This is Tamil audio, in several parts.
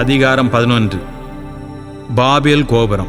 அதிகாரம் பதினொன்று. பாபேல் கோபுரம்.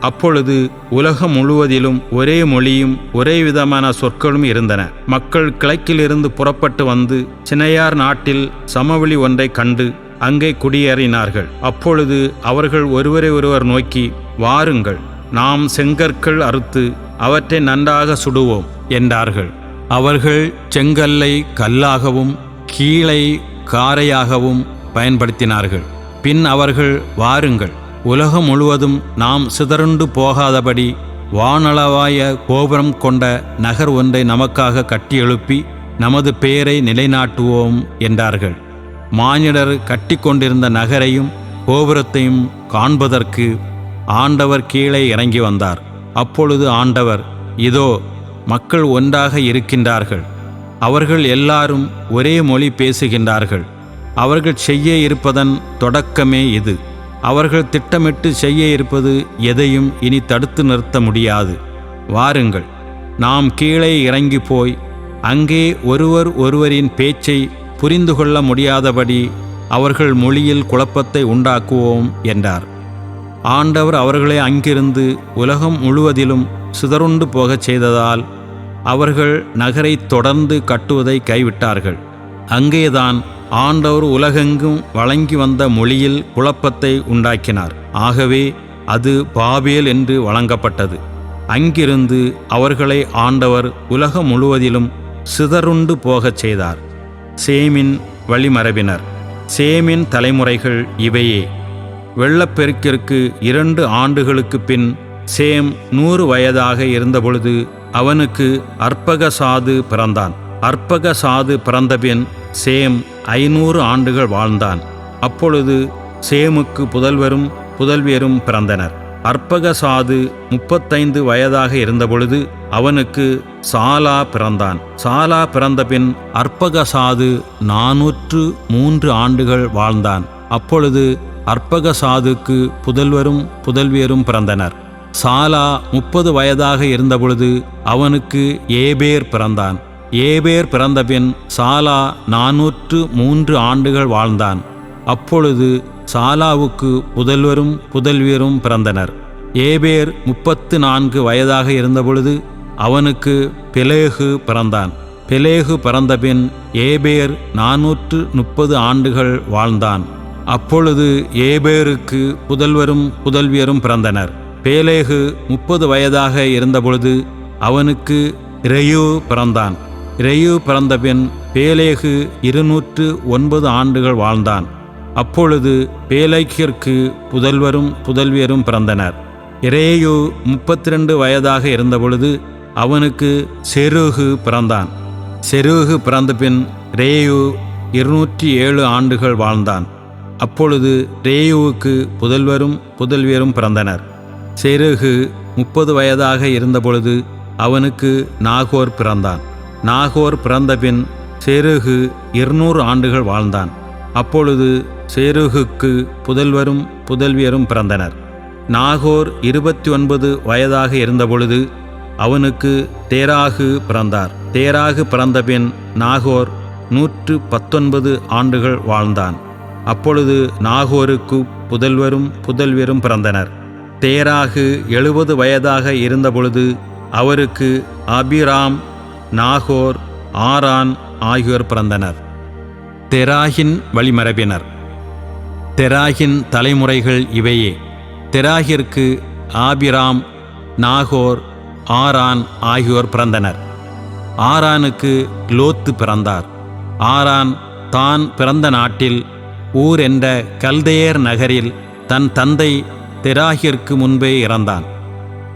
அப்பொழுது உலகம் முழுவதிலும் ஒரே மொழியும் ஒரே விதமான சொற்களும் இருந்தன. மக்கள் கிழக்கிலிருந்து புறப்பட்டு வந்து சினையார் நாட்டில் சமவெளி ஒன்றைக் கண்டு அங்கே குடியேறினார்கள். அப்பொழுது அவர்கள் ஒருவரை ஒருவர் நோக்கி வாருங்கள் நாம் செங்கற்கள் அறுத்து அவற்றை நன்றாக சுடுவோம் என்றார்கள். அவர்கள் செங்கல்லை கல்லாகவும் கீழை காரையாகவும் பயன்படுத்தினார்கள். பின் அவர்கள் வாருங்கள். உலகம் முழுவதும் நாம் சிதறுண்டு போகாதபடி வானளவாய கோபுரம் கொண்ட நகர் ஒன்றை நமக்காக கட்டி எழுப்பி நமது பெயரை நிலைநாட்டுவோம் என்றார்கள். மானிடர் கட்டிக்கொண்டிருந்த நகரையும் கோபுரத்தையும் காண்பதற்கு ஆண்டவர் கீழே இறங்கி வந்தார். அப்பொழுது ஆண்டவர் இதோ மக்கள் ஒன்றாக இருக்கின்றார்கள். அவர்கள் எல்லாரும் ஒரே மொழி பேசுகின்றார்கள். அவர்கள் செய்ய இருப்பதன் தொடக்கமே இது. அவர்கள் திட்டமிட்டு செய்ய இருப்பது எதையும் இனி தடுத்து நிறுத்த முடியாது. வாருங்கள் நாம் கீழே இறங்கி போய் அங்கே ஒருவர் ஒருவரின் பேச்சை புரிந்து கொள்ள முடியாதபடி அவர்கள் மொழியில் குழப்பத்தை உண்டாக்குவோம் என்றார். ஆண்டவர் அவர்களை அங்கிருந்து உலகம் முழுவதிலும் சிதறுண்டு போகச் செய்ததால் அவர்கள் நகரை தொடர்ந்து கட்டுவதை கைவிட்டார்கள். அங்கேதான் ஆண்டவர் உலகெங்கும் வழங்கி வந்த மொழியில் குழப்பத்தை உண்டாக்கினார். ஆகவே அது பாபேல் என்று வழங்கப்பட்டது. அங்கிருந்து அவர்களை ஆண்டவர் உலகம் முழுவதிலும் சிதறுண்டு போகச் செய்தார். சேமின் வழிமரபினர். சேமின் தலைமுறைகள் இவையே. வெள்ளப்பெருக்கிற்கு இரண்டு ஆண்டுகளுக்கு பின் சேம் நூறு வயதாக இருந்தபொழுது அவனுக்கு அற்பகசாது பிறந்தான். அற்பகசாது பிறந்தபின் சேம் ஐநூறு ஆண்டுகள் வாழ்ந்தான். அப்பொழுது சேமுக்கு புதல்வரும் புதல்வியரும் பிறந்தனர். அற்பகசாது முப்பத்தைந்து வயதாக இருந்தபொழுது அவனுக்கு சாலா பிறந்தான். சாலா பிறந்தபின் அற்பகசாது நாநூற்று மூன்று ஆண்டுகள் வாழ்ந்தான். அப்பொழுது அற்பகசாதுக்கு புதல்வரும் புதல்வியரும் பிறந்தனர். சாலா முப்பது வயதாக இருந்தபொழுது அவனுக்கு ஏபேர் பிறந்தான். ஏபேர் பிறந்தபின் சாலா நாநூற்று மூன்று ஆண்டுகள் வாழ்ந்தான். அப்பொழுது சாலாவுக்கு புதல்வரும் புதல்வியரும் பிறந்தனர். ஏபேர் முப்பத்து நான்கு வயதாக இருந்தபொழுது அவனுக்கு பெலேகு பிறந்தான். பெலேகு பிறந்தபின் ஏபேர் நாநூற்று முப்பது ஆண்டுகள் வாழ்ந்தான். அப்பொழுது ஏபேருக்கு புதல்வரும் புதல்வியரும் பிறந்தனர். பேலேகு முப்பது வயதாக இருந்தபொழுது அவனுக்கு ரெயு பிறந்தான். ரெயு பிறந்தபின் பேலேகு இருநூற்று ஒன்பது ஆண்டுகள் வாழ்ந்தான். அப்பொழுது பேலைக்கிற்கு புதல்வரும் புதல்வியரும் பிறந்தனர். இரேயு முப்பத்தி ரெண்டு வயதாக இருந்தபொழுது அவனுக்கு செருகு பிறந்தான். செருகு பிறந்தபின் ரேயு இருநூற்றி ஏழு ஆண்டுகள் வாழ்ந்தான். அப்பொழுது ரேயுவுக்கு புதல்வரும் புதல்வியரும் பிறந்தனர். செருகு முப்பது வயதாக இருந்தபொழுது அவனுக்கு நாகோர் பிறந்தான். நாகோர் பிறந்தபின் சேருகு இருநூறு ஆண்டுகள் வாழ்ந்தான். அப்பொழுது சேருகுக்கு புதல்வரும் புதல்வியரும் பிறந்தனர். நாகோர் இருபத்தி ஒன்பது வயதாக இருந்தபொழுது அவனுக்கு தேராகு பிறந்தார். தேராகு பிறந்தபின் நாகோர் நூற்று பத்தொன்பது ஆண்டுகள் வாழ்ந்தான். அப்பொழுது நாகோருக்கு புதல்வரும் புதல்வியரும் பிறந்தனர். தேராகு எழுபது வயதாக இருந்தபொழுது அவருக்கு அபிராம் நாகோர் ஆரான் ஆகியோர் பிறந்தனர். தெராகின் வழிமரபினர். தெராகின் தலைமுறைகள் இவையே. தெராகிற்கு ஆபிராம் நாகோர் ஆரான் ஆகியோர் பிறந்தனர். ஆரானுக்கு லோத்து பிறந்தார். ஆரான் தான் பிறந்த நாட்டில் ஊர் என்ற கல்தையர் நகரில் தன் தந்தை தெராகிற்கு முன்பே இறந்தான்.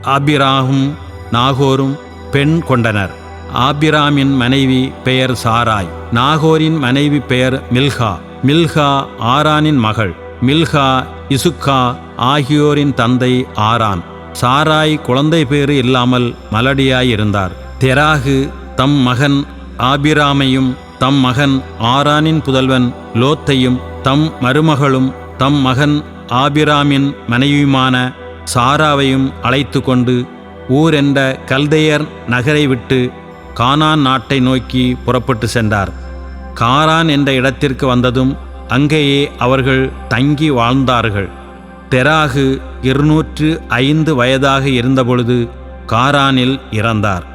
ஆபிராகும் நாகோரும் பெண் கொண்டனர். ஆபிராமின் மனைவி பெயர் சாராய் நாகோரின் மனைவி பெயர் மில்ஹா மில்ஹா ஆரானின் மகள் மில்ஹா இசுக்கா ஆகியோரின் தந்தை ஆரான். சாராய் குழந்தை பேறு இல்லாமல் மலடியாயிருந்தார். தெராகு தம் மகன் ஆபிராமையும் தம் மகன் ஆரானின் புதல்வன் லோத்தையும் தம் மருமகளும் தம் மகன் ஆபிராமின் மனைவியுமான சாராவையும் அழைத்து கொண்டு ஊர் என்ற கல்தையர் நகரை விட்டு கானான் நாட்டை நோக்கி புறப்பட்டு சென்றார். காரான் என்ற இடத்திற்கு வந்ததும் அங்கேயே அவர்கள் தங்கி வாழ்ந்தார்கள். தெராகு இருநூற்று ஐந்து வயதாக இருந்தபொழுது காரானில் இறந்தார்.